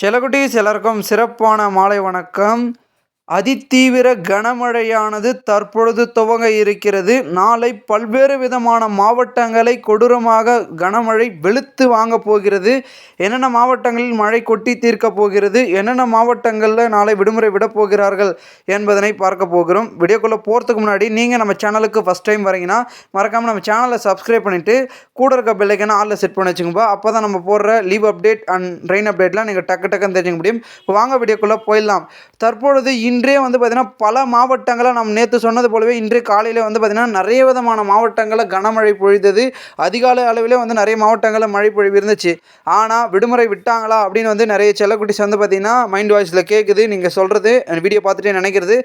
செலகுட்டீஸ் எல்லாருக்கும் சிறப்பான மாலை வணக்கம். அதிதீவிர கனமழையானது தற்பொழுது துவங்க இருக்கிறது. நாளை பல்வேறு விதமான மாவட்டங்களை கொடூரமாக கனமழை வெளுத்து வாங்க போகிறது. என்னென்ன மாவட்டங்களில் மழை கொட்டி தீர்க்க போகிறது? என்னென்ன மாவட்டங்களில் நாளை விடுமுறை விட போகிறார்கள் என்பதனை பார்க்க போகிறோம். வீடியோக்குள்ளே போகிறதுக்கு முன்னாடி நீங்கள் நம்ம சேனலுக்கு ஃபஸ்ட் டைம் வரீங்கன்னா மறக்காமல் நம்ம சேனலை சப்ஸ்கிரைப் பண்ணிவிட்டு கூட இருக்க பெல்லைக்கான ஆளில் செட் பண்ணி வச்சுக்கோங்க. அப்போ தான் நம்ம போடுற லீவ் அப்டேட் அண்ட் ட்ரெயின் அப்டேட்லாம் நீங்கள் டக்கு டக்குன்னு தெரிஞ்சுக்க முடியும். வாங்க வீடியோக்குள்ளே போயிடலாம். தற்பொழுது இன் இன்றே வந்து பார்த்திங்கன்னா பல மாவட்டங்களை நாம் நேற்று சொன்னது போலவே இன்றே காலையில் வந்து பார்த்திங்கன்னா நிறைய விதமான மாவட்டங்களில் கனமழை பொழிந்தது. அதிகாலை அளவிலே வந்து நிறைய மாவட்டங்களில் மழை பொழிவு இருந்துச்சு. ஆனால் விடுமுறை விட்டாங்களா அப்படின்னு வந்து நிறைய செல்லக்குட்டிஸ் வந்து பார்த்திங்கன்னா மைண்ட் வாய்ஸில் கேட்குது நீங்கள் சொல்கிறது வீடியோ பார்த்துட்டு நினைக்கிறது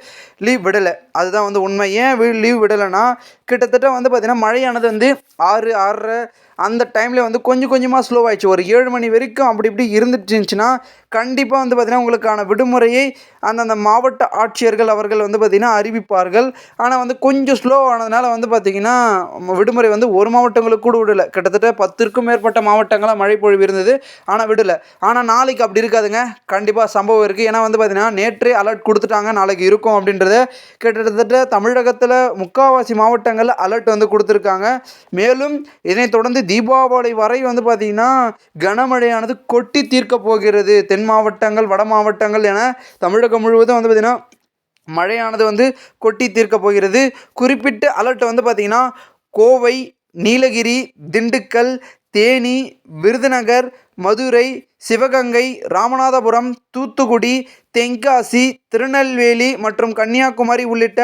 லீவ் விடலை. அதுதான் வந்து உண்மை. ஏன் லீவ் விடலைன்னா கிட்டத்தட்ட வந்து பார்த்திங்கன்னா மழையானது வந்து ஆறு ஆறரை அந்த டைமில் வந்து கொஞ்சம் கொஞ்சமாக ஸ்லோ ஆயிடுச்சு. ஒரு ஏழு மணி வரைக்கும் அப்படி இப்படி இருந்துட்டு இருந்துச்சுன்னா கண்டிப்பாக வந்து பார்த்திங்கன்னா உங்களுக்கான விடுமுறையை அந்தந்த மாவட்ட ஆட்சியர்கள் அவர்கள் வந்து பார்த்திங்கன்னா அறிவிப்பார்கள். ஆனால் வந்து கொஞ்சம் ஸ்லோ ஆனதுனால வந்து பார்த்திங்கன்னா விடுமுறை வந்து ஒரு மாவட்டங்களுக்கு கூட விடலை. கிட்டத்தட்ட பத்திற்கும் மேற்பட்ட மாவட்டங்களாக மழை பொழிவு இருந்தது. ஆனால் விடலை. ஆனால் நாளைக்கு அப்படி இருக்காதுங்க. கண்டிப்பாக சம்பவம் இருக்குது ஏன்னா வந்து பார்த்திங்கன்னா நேற்றே அலர்ட் கொடுத்துட்டாங்க. நாளைக்கு இருக்கும் அப்படின்றத கிட்டத்தட்ட தமிழகத்தில் முக்கால்வாசி மாவட்டங்களில் அலர்ட் வந்து கொடுத்துருக்காங்க. மேலும் இதனைத் தொடர்ந்து தீபாவளி வரை வந்து பார்த்திங்கன்னா கனமழையானது கொட்டி தீர்க்க போகிறது. தென் மாவட்டங்கள் வட மாவட்டங்கள் என தமிழகம் முழுவதும் வந்து பார்த்திங்கன்னா மழையானது வந்து கொட்டி தீர்க்க போகிறது. குறிப்பிட்ட அலர்ட் வந்து பார்த்திங்கன்னா கோவை நீலகிரி திண்டுக்கல் தேனி விருதுநகர் மதுரை சிவகங்கை ராமநாதபுரம் தூத்துக்குடி தென்காசி திருநெல்வேலி மற்றும் கன்னியாகுமரி உள்ளிட்ட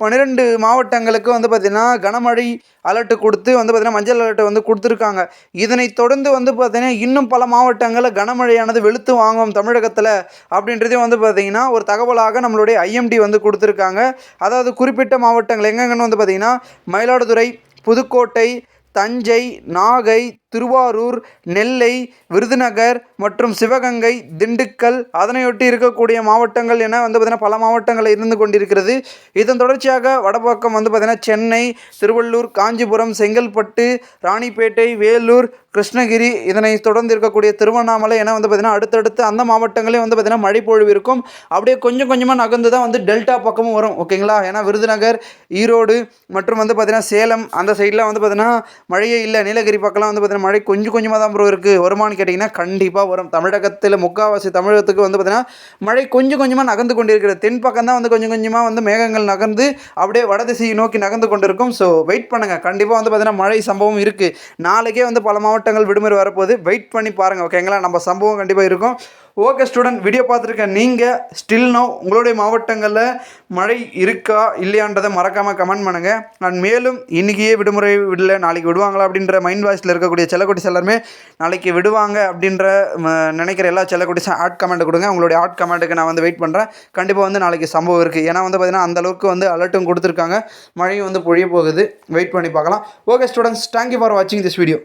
பன்னிரெண்டு மாவட்டங்களுக்கு வந்து பார்த்திங்கன்னா கனமழை அலர்ட்டு கொடுத்து வந்து பார்த்திங்கன்னா மஞ்சள் அலர்ட்டு வந்து கொடுத்துருக்காங்க. இதனை தொடர்ந்து வந்து பார்த்திங்கன்னா இன்னும் பல மாவட்டங்களில் கனமழையானது வெளுத்து வாங்கும் தமிழகத்தில் அப்படின்றதையும் வந்து பார்த்திங்கன்னா ஒரு தகவலாக நம்மளுடைய ஐஎம்டி வந்து கொடுத்துருக்காங்க. அதாவது குறிப்பிட்ட மாவட்டங்கள் எங்கெங்கன்னு வந்து பார்த்திங்கன்னா மயிலாடுதுறை புதுக்கோட்டை தஞ்சை நாகை திருவாரூர் நெல்லை விருதுநகர் மற்றும் சிவகங்கை திண்டுக்கல் அதனையொட்டி இருக்கக்கூடிய மாவட்டங்கள் என வந்து பார்த்திங்கன்னா பல மாவட்டங்களில் இருந்து கொண்டிருக்கிறது. இதன் தொடர்ச்சியாக வடபக்கம் வந்து பார்த்திங்கன்னா சென்னை திருவள்ளூர் காஞ்சிபுரம் செங்கல்பட்டு ராணிப்பேட்டை வேலூர் கிருஷ்ணகிரி இதனை தொடர்ந்து இருக்கக்கூடிய திருவண்ணாமலை என வந்து பார்த்திங்கன்னா அடுத்தடுத்து அந்த மாவட்டங்களே வந்து பார்த்திங்கன்னா மழை பொழிவு இருக்கும். அப்படியே கொஞ்சம் கொஞ்சமாக நகர்ந்து தான் வந்து டெல்டா பக்கமும் வரும். ஓகேங்களா? ஏன்னா விருதுநகர் ஈரோடு மற்றும் வந்து பார்த்திங்கன்னா சேலம் அந்த சைட்லாம் வந்து பார்த்திங்கன்னா மழையே இல்லை. நீலகிரி பக்கம்லாம் வந்து பார்த்திங்கன்னா மழை கொஞ்சம் கொஞ்சமாக தான் ப்ரோ இருக்குது வருமானு கேட்டிங்கன்னா கண்டிப்பாக வரும். தமிழகத்தில் முக்கால்வாசி தமிழகத்துக்கு வந்து பார்த்திங்கன்னா மழை கொஞ்சம் கொஞ்சமாக நகர்ந்து கொண்டிருக்கிறது. தென் பக்கம் தான் வந்து கொஞ்சம் கொஞ்சமாக வந்து மேகங்கள் நகர்ந்து அப்படியே வடதிசையை நோக்கி நகர்ந்து கொண்டு இருக்கும் ஸோ வெயிட் பண்ணுங்கள் கண்டிப்பாக வந்து பார்த்திங்கன்னா மழை சம்பவம் இருக்குது நாளைக்கே வந்து பல மாவட்டங்கள் விடுமுறை வரப்போகுது. வெயிட் பண்ணி பாருங்கள் ஓகேங்களா நம்ம சம்பவம் கண்டிப்பாக இருக்கும். ஓகே ஸ்டூடெண்ட் வீடியோ பார்த்துருக்கேன் நீங்கள் ஸ்டில் நோ உங்களுடைய மாவட்டங்களில் மழை இருக்கா இல்லையான்றதை மறக்காமல் கமெண்ட் பண்ணுங்கள் நான் மேலும் இன்றைக்கியே விடுமுறை விடல நாளைக்கு விடுவாங்களா அப்படின்ற மைண்ட் வாய்ஸில் இருக்கக்கூடிய செல்லக்குட்டிஸ் எல்லாருமே நாளைக்கு விடுவாங்க அப்படின்ற நினைக்கிற எல்லா செல்லக்குட்டிஸும் ஆட் கமெண்ட் கொடுங்க. உங்களுடைய ஆட் கமெண்ட்டுக்கு நான் வந்து வெயிட் பண்ணுறேன் கண்டிப்பாக வந்து நாளைக்கு சம்பவம் இருக்குது ஏன்னா வந்து பார்த்திங்கன்னா அந்தளவுக்கு வந்து அலர்ட்டும் கொடுத்துருக்காங்க. மழையும் வந்து பொழிய போகுது. வெயிட் பண்ணி பார்க்கலாம். Okay students thank you for வாட்சிங் திஸ் வீடியோ